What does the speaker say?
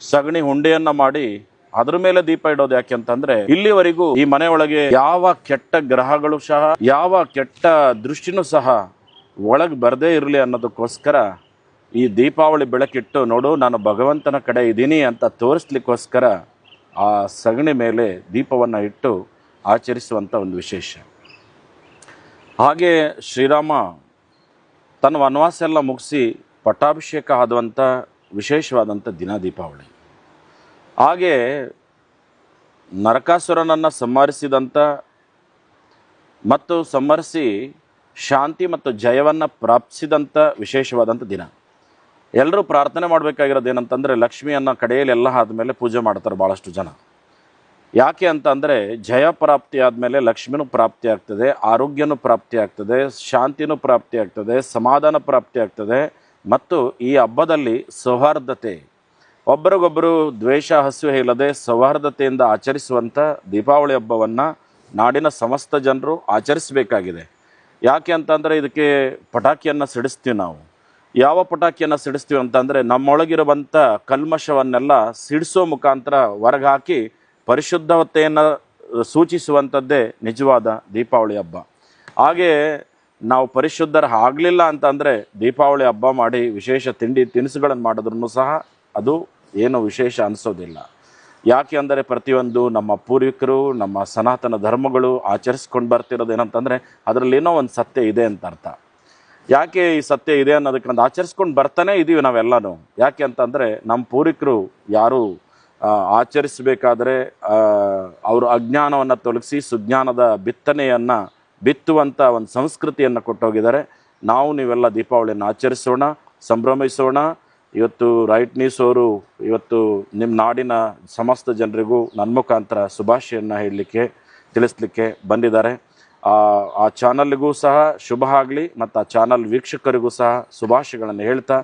ಸಗಣಿ ಹುಂಡೆಯನ್ನ ಮಾಡಿ ಅದ್ರ ಮೇಲೆ ದೀಪ ಇಡೋದು ಯಾಕೆ ಅಂತಂದ್ರೆ ಇಲ್ಲಿವರೆಗೂ ಈ ಮನೆ ಒಳಗೆ ಯಾವ ಕೆಟ್ಟ ಗ್ರಹಗಳು ಸಹ, ಯಾವ ಕೆಟ್ಟ ದೃಷ್ಟಿನೂ ಸಹ ಒಳಗೆ ಬರದೇ ಇರಲಿ ಅನ್ನೋದಕ್ಕೋಸ್ಕರ ಈ ದೀಪಾವಳಿ ಬೆಳಕಿಟ್ಟು ನೋಡು, ನಾನು ಭಗವಂತನ ಕಡೆ ಇದ್ದೀನಿ ಅಂತ ತೋರಿಸ್ಲಿಕ್ಕೋಸ್ಕರ ಆ ಸಗಣಿ ಮೇಲೆ ದೀಪವನ್ನು ಇಟ್ಟು ಆಚರಿಸುವಂಥ ಒಂದು ವಿಶೇಷ. ಹಾಗೆ ಶ್ರೀರಾಮ ತನ್ನ ವನವಾಸ ಎಲ್ಲ ಮುಗಿಸಿ ಪಟ್ಟಾಭಿಷೇಕ ಆದಂಥ ವಿಶೇಷವಾದಂಥ ದಿನ ದೀಪಾವಳಿ. ಹಾಗೆ ನರಕಾಸುರನನ್ನು ಸಂಹರಿಸಿದಂಥ ಮತ್ತು ಸಂಹರಿಸಿ ಶಾಂತಿ ಮತ್ತು ಜಯವನ್ನು ಪ್ರಾಪ್ತಿಸಿದಂಥ ವಿಶೇಷವಾದಂಥ ದಿನ. ಎಲ್ಲರೂ ಪ್ರಾರ್ಥನೆ ಮಾಡಬೇಕಾಗಿರೋದು ಏನಂತಂದರೆ ಲಕ್ಷ್ಮಿಯನ್ನು ಕಡೆಯಲ್ಲಿ ಎಲ್ಲ ಆದಮೇಲೆ ಪೂಜೆ ಮಾಡ್ತಾರೆ ಭಾಳಷ್ಟು ಜನ. ಯಾಕೆ ಅಂತ ಅಂದರೆ ಜಯ ಪ್ರಾಪ್ತಿ ಆದಮೇಲೆ ಲಕ್ಷ್ಮಿನೂ ಪ್ರಾಪ್ತಿ ಆಗ್ತದೆ, ಆರೋಗ್ಯನೂ ಪ್ರಾಪ್ತಿ ಆಗ್ತದೆ, ಶಾಂತಿನೂ ಪ್ರಾಪ್ತಿ ಆಗ್ತದೆ, ಸಮಾಧಾನ ಪ್ರಾಪ್ತಿ ಆಗ್ತದೆ ಮತ್ತು ಈ ಹಬ್ಬದಲ್ಲಿ ಸೌಹಾರ್ದತೆ. ಒಬ್ಬರಿಗೊಬ್ಬರು ದ್ವೇಷ, ಹಸಿವೆ ಇಲ್ಲದೆ ಸೌಹಾರ್ದತೆಯಿಂದ ಆಚರಿಸುವಂಥ ದೀಪಾವಳಿ ಹಬ್ಬವನ್ನು ನಾಡಿನ ಸಮಸ್ತ ಜನರು ಆಚರಿಸಬೇಕಾಗಿದೆ. ಯಾಕೆ ಅಂತಂದರೆ ಇದಕ್ಕೆ ಪಟಾಕಿಯನ್ನು ಸಿಡಿಸ್ತೀವಿ ನಾವು. ಯಾವ ಪಟಾಕಿಯನ್ನು ಸಿಡಿಸ್ತೀವಿ ಅಂತಂದರೆ ನಮ್ಮೊಳಗಿರುವಂಥ ಕಲ್ಮಶವನ್ನೆಲ್ಲ ಸಿಡಿಸೋ ಮುಖಾಂತರ ಹೊರಗೆ ಹಾಕಿ ಪರಿಶುದ್ಧತೆಯನ್ನು ಸೂಚಿಸುವಂಥದ್ದೇ ನಿಜವಾದ ದೀಪಾವಳಿ ಹಬ್ಬ. ಹಾಗೆ ನಾವು ಪರಿಶುದ್ಧರ ಆಗಲಿಲ್ಲ ಅಂತಂದರೆ ದೀಪಾವಳಿ ಹಬ್ಬ ಮಾಡಿ ವಿಶೇಷ ತಿಂಡಿ ತಿನಿಸುಗಳನ್ನು ಮಾಡಿದ್ರೂ ಸಹ ಅದು ಏನು ವಿಶೇಷ ಅನಿಸೋದಿಲ್ಲ. ಯಾಕೆ ಅಂದರೆ ಪ್ರತಿಯೊಂದು ನಮ್ಮ ಪೂರ್ವಿಕರು, ನಮ್ಮ ಸನಾತನ ಧರ್ಮಗಳು ಆಚರಿಸ್ಕೊಂಡು ಬರ್ತಿರೋದು ಏನಂತಂದರೆ ಅದರಲ್ಲಿ ಏನೋ ಒಂದು ಸತ್ಯ ಇದೆ ಅಂತ ಅರ್ಥ. ಯಾಕೆ ಈ ಸತ್ಯ ಇದೆ ಅನ್ನೋದಕ್ಕೆ ಆಚರಿಸ್ಕೊಂಡು ಬರ್ತಾನೆ ಇದ್ದೀವಿ ನಾವೆಲ್ಲನೂ. ಯಾಕೆ ಅಂತಂದರೆ ನಮ್ಮ ಪೂರ್ವಿಕರು ಯಾರು ಆಚರಿಸಬೇಕಾದ್ರೆ ಅವರು ಅಜ್ಞಾನವನ್ನು ತೊಲಗಿಸಿ ಸುಜ್ಞಾನದ ಬಿತ್ತನೆಯನ್ನು ಬಿತ್ತುವಂಥ ಒಂದು ಸಂಸ್ಕೃತಿಯನ್ನು ಕೊಟ್ಟೋಗಿದ್ದಾರೆ. ನಾವು ನೀವೆಲ್ಲ ದೀಪಾವಳಿಯನ್ನು ಆಚರಿಸೋಣ, ಸಂಭ್ರಮಿಸೋಣ. ಇವತ್ತು ರೈಟ್ ನ್ಯೂಸ್ ಅವರು ಇವತ್ತು ನಿಮ್ಮ ನಾಡಿನ ಸಮಸ್ತ ಜನರಿಗೂ ನನ್ನ ಮುಖಾಂತರ ಶುಭಾಶಯನ್ನು ಹೇಳಲಿಕ್ಕೆ, ತಿಳಿಸ್ಲಿಕ್ಕೆ ಬಂದಿದ್ದಾರೆ. ಆ ಚಾನಲ್ಗೂ ಸಹ ಶುಭ ಆಗಲಿ, ಮತ್ತು ಆ ಚಾನಲ್ ವೀಕ್ಷಕರಿಗೂ ಸಹ ಶುಭಾಶಯಗಳನ್ನು ಹೇಳ್ತಾ